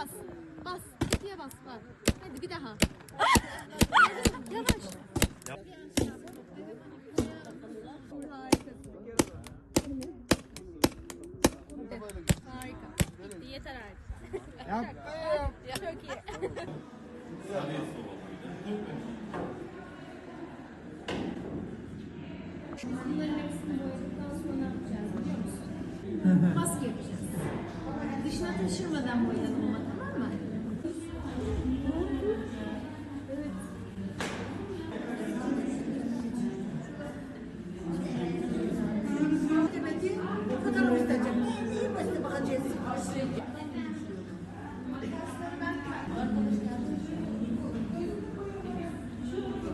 bas. Bas. Tetiğe bas bak. Hadi bir daha. Yavaş. Harika. Bitti yeter artık. Çok iyi. Bunların hepsini boyadıktan sonra ne yapacağız biliyor musun? Maske yapacağız. Dışına taşırmadan boyayalım ama tamam mı? Demek ki bu kadar gösterecek. İyi basit bakacağız.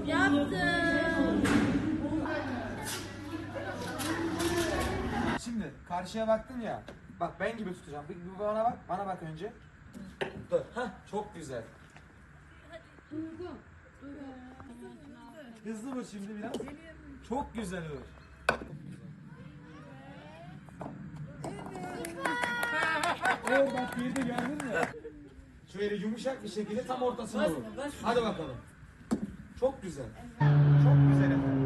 Yaptım. Şimdi karşıya baktın ya. Bak ben gibi tutacağım. Bir, bir bana bak. Bana bak önce. Dur. Hah çok güzel. Hızlı vur şimdi biraz. Çok güzel vur. Evet bak girdi gördün mü? Şöyle yumuşak bir şekilde tam ortasına vur. Hadi bakalım. Çok güzel. Çok güzel efendim.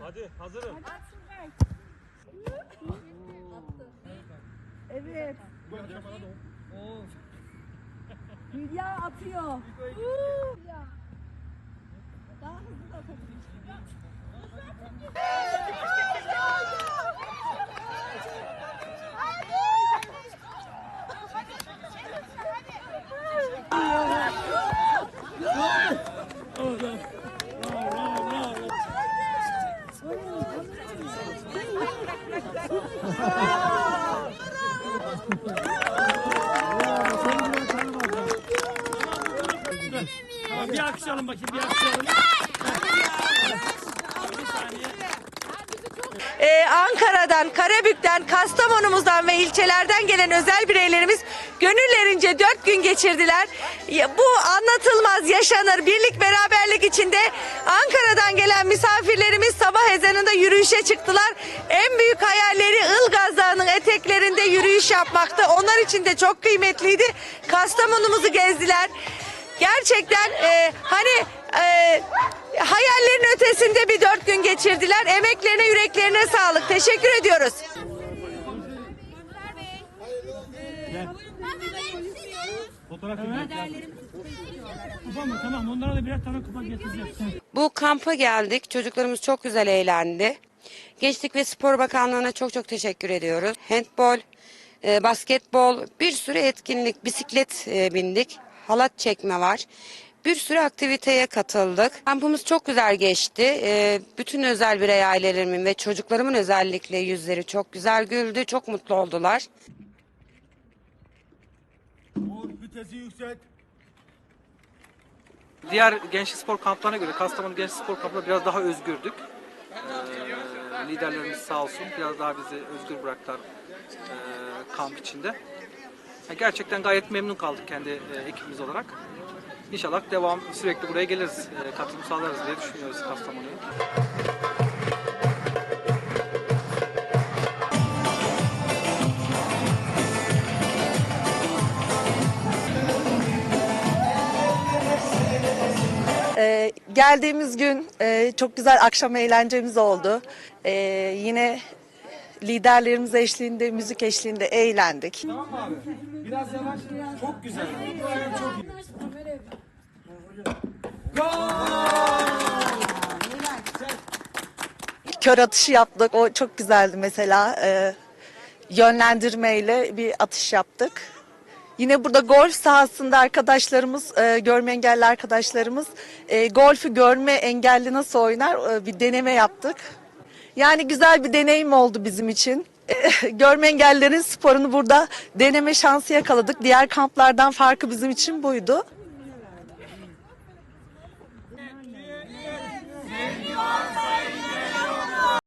Hadi hazırım. Evet. Hülya atıyor. Daha hızlı da atabilir. Alkışlayalım bakayım bir alkışlayalım. Ee, Ankara'dan, Karabük'ten, Kastamonumuzdan ve ilçelerden gelen özel bireylerimiz gönüllerince dört gün geçirdiler. Bu anlatılmaz yaşanır. Birlik beraberlik içinde Ankara'dan gelen misafirlerimiz sabah ezanında yürüyüşe çıktılar. En büyük hayalleri Ilgaz Dağı'nın eteklerinde yürüyüş yapmaktı. Onlar için de çok kıymetliydi. Kastamonumuzu gezdiler. Gerçekten e, hani e, hayallerin ötesinde bir dört gün geçirdiler. Emeklerine, yüreklerine sağlık. Teşekkür ediyoruz. Bu kampa geldik. Çocuklarımız çok güzel eğlendi. Gençlik ve Spor Bakanlığı'na çok çok teşekkür ediyoruz. Handbol, e, basketbol, bir sürü etkinlik, bisiklet e, bindik. Halat çekme var. Bir sürü aktiviteye katıldık. Kampımız çok güzel geçti. E, bütün özel birey ailelerimin ve çocuklarımın özellikle yüzleri çok güzel güldü. Çok mutlu oldular. Vitesi yükselt. Diğer gençlik spor kamplarına göre Kastamonu Gençlik Spor Kampı'nda biraz daha özgürdük. Ee, liderlerimiz sağ olsun biraz daha bizi özgür bıraktılar ee, kamp içinde. Gerçekten gayet memnun kaldık kendi e, ekibimiz olarak. İnşallah devam sürekli buraya geliriz, e, katılım sağlarız diye düşünüyoruz Kastamonu'ya. Ee, geldiğimiz gün e, çok güzel akşam eğlencemiz oldu. Ee, yine liderlerimiz eşliğinde, müzik eşliğinde eğlendik. Tamam abi? Biraz yavaş. Çok güzel. Çok iyi. Kör atışı yaptık. O çok güzeldi mesela. Ee, yönlendirmeyle bir atış yaptık. Yine burada golf sahasında arkadaşlarımız, e, görme engelli arkadaşlarımız e, golfü görme engelli nasıl oynar e, bir deneme yaptık. Yani güzel bir deneyim oldu bizim için. görme engellilerin sporunu burada deneme şansı yakaladık. Diğer kamplardan farkı bizim için buydu.